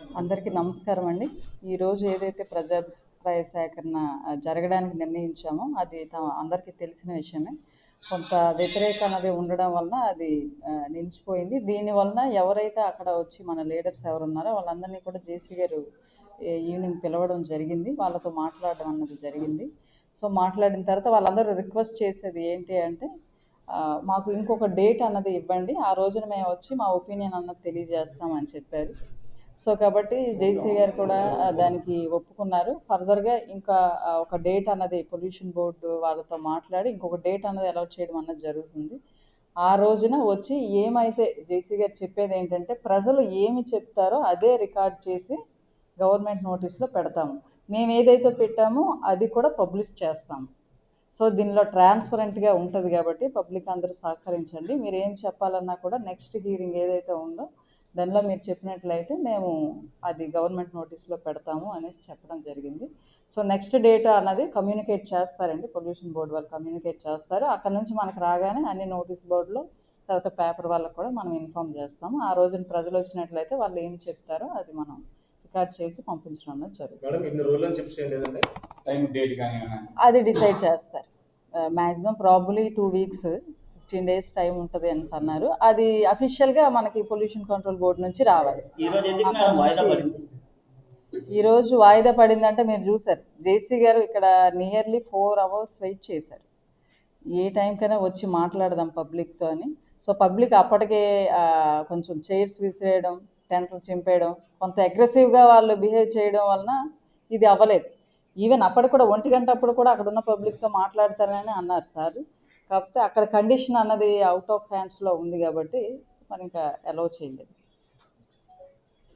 అందరికీ నమస్కారం అండి. ఈరోజు ఏదైతే ప్రజాభిప్రాయ సేకరణ జరగడానికి నిర్ణయించామో అది తమ అందరికీ తెలిసిన విషయమే. కొంత వ్యతిరేక అనేది ఉండడం వలన అది నిలిచిపోయింది. దీని వలన ఎవరైతే అక్కడ వచ్చి మన లీడర్స్ ఎవరు ఉన్నారో వాళ్ళందరినీ కూడా జేసీ గారు ఈవినింగ్ పిలవడం జరిగింది. వాళ్ళతో మాట్లాడడం అన్నది జరిగింది. సో మాట్లాడిన తర్వాత వాళ్ళందరూ రిక్వెస్ట్ చేసేది ఏంటి అంటే మాకు ఇంకొక డేట్ అన్నది ఇవ్వండి. ఆ రోజున మేము వచ్చి మా ఒపీనియన్ అన్నది తెలియజేస్తామని చెప్పారు. సో కాబట్టి జేసీ గారు కూడా దానికి ఒప్పుకున్నారు. ఫర్దర్గా ఇంకా ఒక డేట్ అన్నది పొల్యూషన్ బోర్డు వాళ్ళతో మాట్లాడి ఇంకొక డేట్ అన్నది అలౌట్ చేయడం అన్నది జరుగుతుంది. ఆ రోజున వచ్చి ఏమైతే జేసీ గారు చెప్పేది ఏంటంటే ప్రజలు ఏమి చెప్తారో అదే రికార్డ్ చేసి గవర్నమెంట్ నోటీస్లో పెడతాము. మేము ఏదైతే పెట్టామో అది కూడా పబ్లిష్ చేస్తాము. సో దీనిలో ట్రాన్స్పరెంట్గా ఉంటుంది కాబట్టి పబ్లిక్ అందరూ సహకరించండి. మీరు ఏం చెప్పాలన్నా కూడా నెక్స్ట్ హీరింగ్ ఏదైతే ఉందో దానిలో మీరు చెప్పినట్లయితే మేము అది గవర్నమెంట్ నోటీస్లో పెడతాము అనేసి చెప్పడం జరిగింది. సో నెక్స్ట్ డేటా అన్నది కమ్యూనికేట్ చేస్తారండి. పొల్యూషన్ బోర్డు వాళ్ళు కమ్యూనికేట్ చేస్తారు. అక్కడ నుంచి మనకు రాగానే అన్ని నోటీస్ బోర్డులో తర్వాత పేపర్ వాళ్ళకు కూడా మనం ఇన్ఫామ్ చేస్తాము. ఆ రోజున ప్రజలు వచ్చినట్లయితే వాళ్ళు ఏం చెప్తారో అది మనం రికార్డ్ చేసి పంపించడం అన్నది జరుగుతుంది. అది డిసైడ్ చేస్తారు. Maximum probably two weeks fifteen days time ఉంటుంది అని అన్నారు. అది అఫీషియల్గా మనకి పొల్యూషన్ కంట్రోల్ బోర్డు నుంచి రావాలి. ఈ రోజు అక్కడ నుంచి- ఈరోజు వాయిదా పడిందంటే మీరు చూసారు జేసీ గారు ఇక్కడ నియర్లీ ఫోర్ అవర్స్ వెయిట్ చేశారు. ఏ టైంకైనా వచ్చి మాట్లాడదాం పబ్లిక్తో అని. సో పబ్లిక్ అప్పటికే కొంచెం చైర్స్ విసిరేయడం టెంట్లు చింపేయడం కొంత అగ్రెసివ్గా వాళ్ళు బిహేవ్ చేయడం వలన ఇది అవ్వలేదు. ఈవెన్ అప్పటికి కూడా ఒంటి గంట అప్పుడు కూడా అక్కడ ఉన్న పబ్లిక్తో మాట్లాడతారని అన్నారు సార్. కాకపోతే అక్కడ కండిషన్ అన్నది అవుట్ ఆఫ్ హ్యాండ్స్లో ఉంది కాబట్టి మరి ఇంకా అలౌ చేయలేదు.